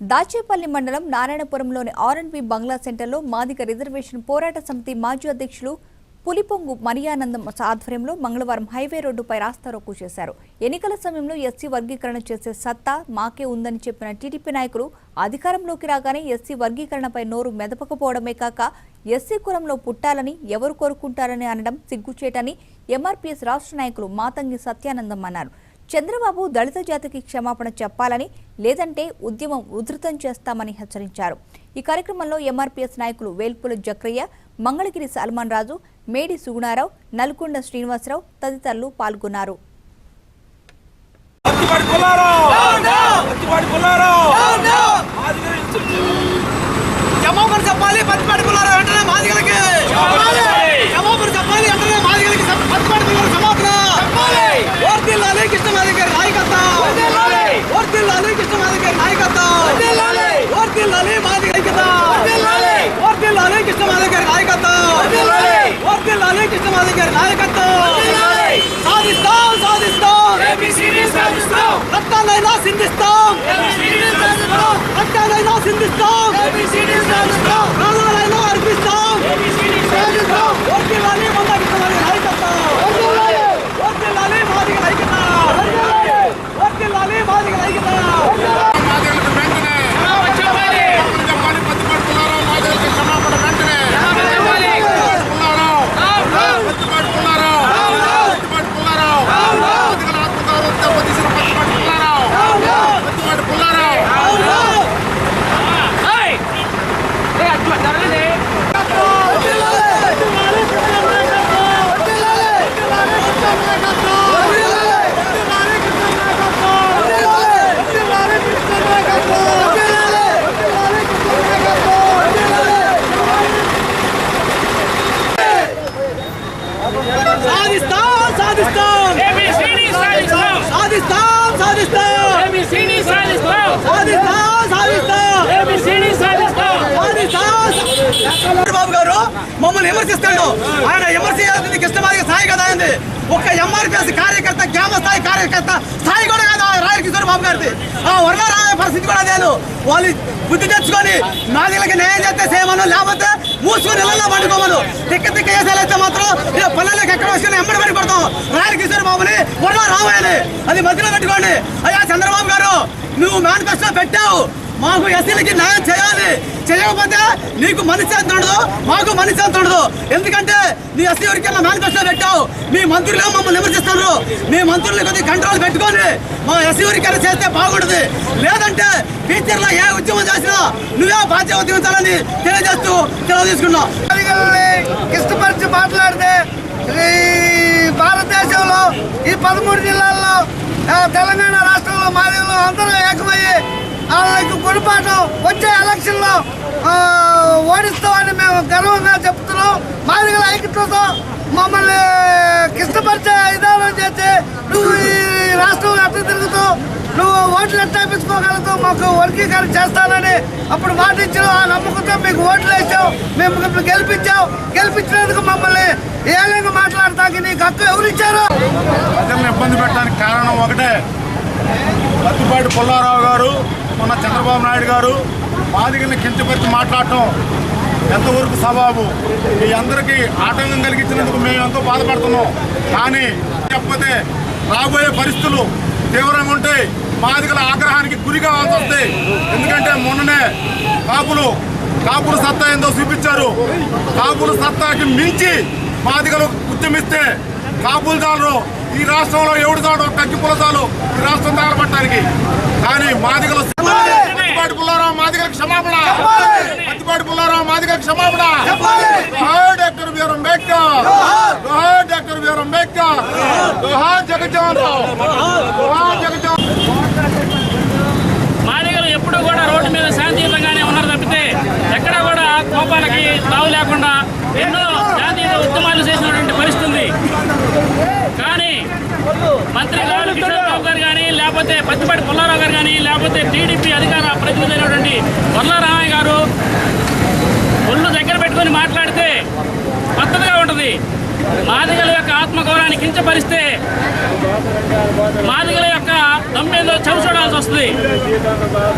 దాచేపల్లి మండలం నారాయణపురంలోని ఆర్ఎండ్బి బంగ్లా సెంటర్లో మాదిక రిజర్వేషన్ పోరాట సమితి మాజీ అధ్యక్షులు పులిపొంగు మరియానందం ఆధ్వర్యంలో మంగళవారం హైవే రోడ్డుపై రాస్తారోకు చేశారు. ఎన్నికల సమయంలో ఎస్సీ వర్గీకరణ చేసే సత్తా మాకే ఉందని చెప్పిన టీడీపీ నాయకులు అధికారంలోకి రాగానే ఎస్సీ వర్గీకరణపై నోరు మెదపకపోవడమే కాక ఎస్సీ కులంలో పుట్టాలని ఎవరు కోరుకుంటారని అనడం సిగ్గుచేటని ఎంఆర్పీఎస్ రాష్ట్ర నాయకులు మాతంగి సత్యానందం అన్నారు. చంద్రబాబు దళిత జాతికి క్షమాపణ చెప్పాలని లేదంటే ఉద్యమం ఉధృతం చేస్తామని హెచ్చరించారు. ఈ కార్యక్రమంలో ఎంఆర్పీఎస్ నాయకులు వేల్పుల జక్రయ్య మంగళగిరి సల్మాన్ రాజు మేడి సుగుణారావు నల్గొండ శ్రీనివాసరావు తదితరులు పాల్గొన్నారు. చెప్పాలి పత్తిపాటి పుల్లారావు వెంటనే మాదిగలకి జమాపని చెప్పాలి వెంటనే మాదిగలకి సమ- పత్తిపాటి పుల్లారావు సమాపన గారి నాయకత్వం. ఓర్తిల్లాలి కృష్ణమాది గారి నాయకత్వం. ఓర్తిల్లాలి మాదిగ ఐక్యత ఓర్తిల్లాలి కృష్ణమాది గారి నాయకత్వం. ఓర్తిల్లాలి కృష్ణమాది గారి నాయకత్వం. సాధిస్తాం సాధిస్తాం. రక్తాలైనా సింధిస్తాం. రక్తాలైనా సింధిస్తాం ప్రాణాలైనా అర్పిస్తాం ఓర్తిల్లాలి మన కృష్ణమాది నాయకత్వం ఓర్తిల్లాలి మాదిగ ఐక్యత ఓర్తిల్లాలి మాదిగ ఐక్యత మాదిగలకు వెంటనే చెప్పాలి పత్తిపాటి పుల్లారావు మాదిగలకు క్షమాపణ వెంటనే పుల్లారావు పత్తిపాటి పుల్లారావు పత్తిపాటి పుల్లారావు మాదిగల ఆత్మగౌరవం దెబ్బతీసిన పత్తిపాటి పుల్లారావు పత్తిపాటి పుల్లారావు సాధిస్తాం సాధిస్తాం సాధిస్తాం సాధిస్తాం సాధిస్తాం సాధిస్తాం చంద్రబాబు గారు మమ్మల్ని విమర్శిస్తాడు. ఆయన విమర్శించాల్సింది కృష్ణమాదిగ స్థాయి కదా అయింది ఒక ఎంఆర్పిఎస్ కార్యకర్త గ్రామ స్థాయి కార్యకర్త స్థాయి కూడా కదా? రాయల కిషోర్ బాబు గారిది. ఆ వర్ణరాయ పరిస్థితి కూడా లేదు వాళ్ళు బుద్ధి తెచ్చుకొని నాదిలకి న్యాయం చేస్తే చేయమను లేకపోతే మూసుకొని ఇళ్ళలో పండుకోమను. తిక్క తిక్క చేసేలా అయితే మాత్రం పల్లెలకు ఎక్కడ వచ్చి ఎంబడి పడి పడతాం రాయల కిషోర్ అది మధ్యలో పెట్టుకోండి. అయ్యా చంద్రబాబు గారు నువ్వు మేనిఫెస్టో పెట్టావు. మాకు ఎస్సీలకి న్యాయం చేయాలి. చేయకపోతే నీకు మనశ్శాంతి ఉండదు మాకు మనశ్శాంతి ఉండదు. ఎందుకంటే నీ ఎస్సీ వరకు మేనిఫెస్టో పెట్టావు. మీ మంత్రులు మమ్మల్ని విమర్శిస్తున్నారు. మీ మంత్రులు కొద్దిగా కంట్రోల్ పెట్టుకొని మా ఎస్సీ వరకు చేస్తే బాగుంటుంది లేదంటే టీచర్లో ఏ ఉద్యమం చేసినా నువ్వే బాధ్యత ఉద్యమించాలని తెలియజేస్తూ తెలియజేసుకున్నావు ఇష్టపరిచి మాట్లాడితే పదమూడు జిల్లాల్లో తెలంగాణ రాష్ట్రంలో మాదిగలు అందరూ ఏకమయ్యి వాళ్ళకి గుణపాఠం వచ్చే ఎలక్షన్లో ఓడిస్తామని మేము గర్వంగా చెప్తున్నాం. మాదిగల ఐక్యతతో మమ్మల్ని కిష్టపరిచే విధానం చేసి నువ్వు ఈ రాష్ట్రంలో అట్లా తిరుగుతూ నువ్వు ఓట్లు ఎట్టాపించుకోగలుగుతూ మాకు వర్గీకరణ చేస్తానని అప్పుడు మాటించిన ఆ నమ్మకంతో మీకు ఓట్లు వేసావు మేము మిమ్మల్ని గెలిపించావు గెలిపించినందుకు మమ్మల్ని ఏలంగా మాట్లాడతానికి నీకు హక్కు ఎవరిచ్చారు? ఇబ్బంది పెట్టడానికి కారణం ఒకటే. పత్తిపాటి పుల్లారావు గారు మొన్న చంద్రబాబు నాయుడు గారు బాధికులను కించపరిచి మాట్లాడటం ఎంతవరకు సవాబు మీ అందరికీ ఆటంకం కలిగించినందుకు మేము ఎంతో బాధపడుతున్నాం. కానీ చెప్పతే రాబోయే పరిస్థితులు తీవ్రంగా ఉంటాయి. బాధికుల ఆగ్రహానికి గురి కావాల్సి వస్తాయి. ఎందుకంటే మొన్ననే కాపులు కాపుల సత్తా ఏందో చూపించారు. కాపుల సత్తాకి మించి బాధికలు ఉద్యమిస్తే కాపులదారులు ఈ రాష్ట్రంలో ఎవడు చాలు? తగ్గిపుల చాలు. ఈ రాష్ట్రం తగలబట్టడానికి. కానీ మాదిగలు పత్తిపాటి పుల్లారావు మాదిగల క్షమాపణ. పత్తిపాటి పుల్లారావు మాదిగల క్షమాపణ. డాక్టర్ అంబేద్కర్. డాక్టర్ అంబేద్కర్. రావు. మాదిగలు ఎప్పుడు కూడా రోడ్డు మీద మంత్రి గారు కిషోర్ గారు కానీ లేకపోతే పత్తిపాటి పుల్లారావు గారు కానీ లేకపోతే టీడీపీ అధికార ప్రతినిధి అయినటువంటి పుల్లారామయ్య గారు ఒళ్ళు దగ్గర పెట్టుకొని మాట్లాడితే పద్ధతిగా ఉంటుంది. మాదిగల యొక్క ఆత్మగౌరవాన్ని కించపరిస్తే మాదిగల యొక్క దమ్మేందో చవి చూడాల్సి వస్తుంది.